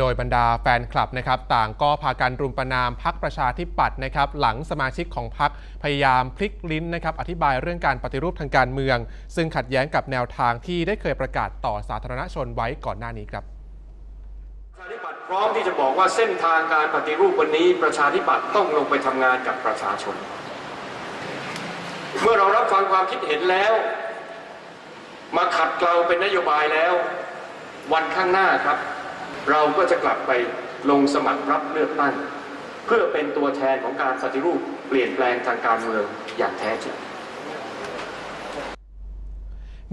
โดยบรรดาแฟนคลับนะครับต่างก็พากันรุมประนามพักประชาธิปัตย์นะครับหลังสมาชิกของพักพยายามพลิกลิ้นนะครับอธิบายเรื่องการปฏิรูปทางการเมือง ซึ่งขัดแย้งกับแนวทางที่ได้เคยประกาศต่อสาธารณชนไว้ก่อนหน้านี้ครับประชาธิปัตย์พร้อมที่จะบอกว่าเส้นทางการปฏิรูปวันนี้ประชาธิปัตย์ต้องลงไปทำงานกับประชาชน เมื่อเรารับฟังความคิดเห็นแล้ว มาขัดเกลาเป็นนโยบายแล้ว วันข้างหน้าครับ เราก็จะกลับไปลงสมัครรับเลือกตั้ง เพื่อเป็นตัวแทนของการปฏิรูปเปลี่ยนแปลงทางการเมืองอย่างแท้จริง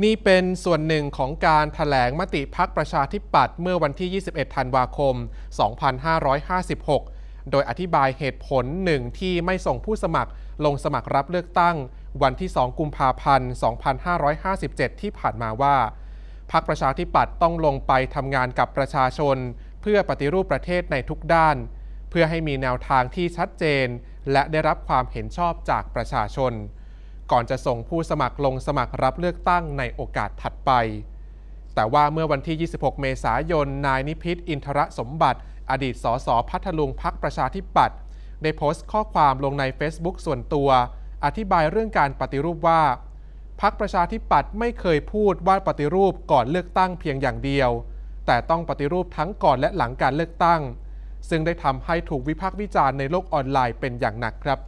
นี่เป็นส่วนหนึ่งของการถแถลงมติพักประชาธิปัตย์เมื่อวันที่ 21 ธันวาคม 2556 โดยอธิบายเหตุผลหนึ่งที่ไม่ส่งผู้สมัครลงสมัครรับเลือกตั้ง วันที่ 2 กุมภาพันธ์ 2557 ที่ผ่านมาว่า พักประชาธิปัตย์ต้องลงไปทำงานกับประชาชน เพื่อปฏิรูปประเทศในทุกด้าน เพื่อให้มีแนวทางที่ชัดเจน และได้รับความเห็นชอบจากประชาชน ก่อนจะส่งผู้สมัครลงสมัครรับเลือกตั้งในโอกาสถัดไป แต่ว่าเมื่อวันที่ 26 เมษายน นายนิพิษอินทรสมบัติ อดีตสสพัทลุงพักประชาธิปัตย์ได้โพสต์ข้อความลงใน Facebook ส่วนตัว อธิบายเรื่องการปฏิรูปว่า พักประชาธิปัตย์ไม่เคยพูดว่าปฏิรูปก่อนเลือกตั้งเพียงอย่างเดียว แต่ต้องปฏิรูปทั้งก่อนและหลังการเลือกตั้ง ซึ่งได้ทำให้ถูกวิพากษ์วิจารณ์ในโลกออนไลน์เป็นอย่างหนักครับ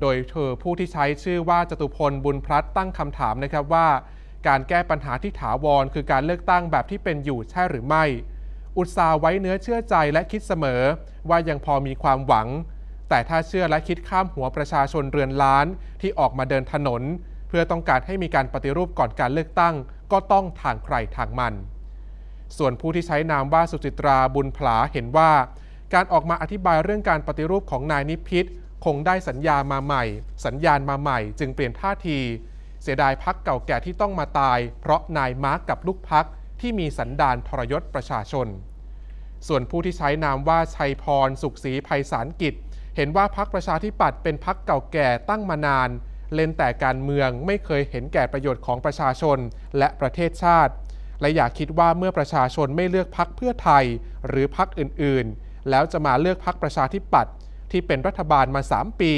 โดยเธอผู้ที่ใช้ชื่อว่าจตุพลบุญพลัดตั้งคำถามนะครับว่า การแก้ปัญหาที่ถาวรคือการเลือกตั้งแบบที่เป็นอยู่ใช่หรือไม่ อุตสาห์ไว้เนื้อเชื่อใจและคิดเสมอ ว่ายังพอมีความหวัง แต่ถ้าเชื่อและคิดข้ามหัวประชาชนเรือนล้านที่ออกมาเดินถนน เพื่อต้องการให้มีการปฏิรูปก่อนการเลือกตั้ง ก็ต้องทางใครทางมัน ส่วนผู้ที่ใช้นามว่าสุจิตราบุญผลาเห็นว่า การออกมาอธิบายเรื่องการปฏิรูปของนายนิพิษคงได้สัญญามาใหม่ สัญญาณมาใหม่ จึงเปลี่ยนท่าที เสียดายพักเก่าแก่ที่ต้องมาตาย เพราะนายมาร์กกับลูกพักที่มีสันดานทรยศประชาชน ส่วนผู้ที่ใช้นามว่าชัยพร สุขศรีภัยสารกิจ เห็นว่าพักประชาธิปัตย์เป็นพักเก่าแก่ตั้งมานาน เล่นแต่การเมืองไม่เคยเห็นแก่ประโยชน์ของประชาชนและประเทศชาติ และอยากคิดว่าเมื่อประชาชนไม่เลือกพักเพื่อไทยหรือพักอื่นๆ แล้วจะมาเลือกพักประชาธิปัตย์ที่เป็นรัฐบาลมา 3 ปี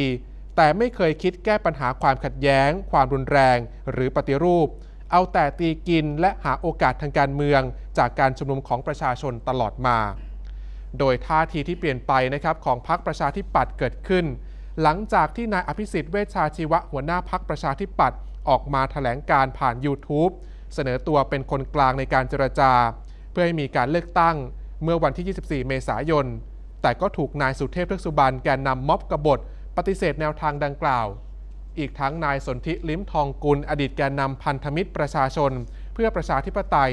แต่ไม่เคยคิดแก้ปัญหาความขัดแย้ง ความรุนแรง หรือปฏิรูป เอาแต่ตีกินและหาโอกาสทางการเมือง จากการชุมนุมของประชาชนตลอดมา โดยท่าทีที่เปลี่ยนไปนะครับของพรรคประชาธิปัตย์เกิดขึ้น หลังจากที่นายอภิสิทธิ์เวชชาชีวะหัวหน้าพรรคประชาธิปัตย์ออกมาแถลงการผ่าน YouTube เสนอตัวเป็นคนกลางในการเจรจา เพื่อให้มีการเลือกตั้งเมื่อวันที่ 24 เมษายน แต่ก็ถูกนายสุเทพเทือกสุบรรแกนนำม็อบกบฏ ปฏิเสธแนวทางดังกล่าว อีกทั้งนายสนธิลิ้มทองกุล อดีตแกนนำพันธมิตรประชาชน เพื่อประชาธิปไตย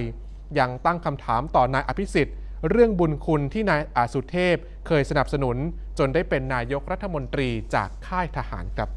ยังตั้งคำถามต่อนายอภิสิทธิ์ เรื่องบุญคุณที่นายอาสุเทพเคยสนับสนุนจนได้เป็นนายกรัฐมนตรีจากค่ายทหารครับ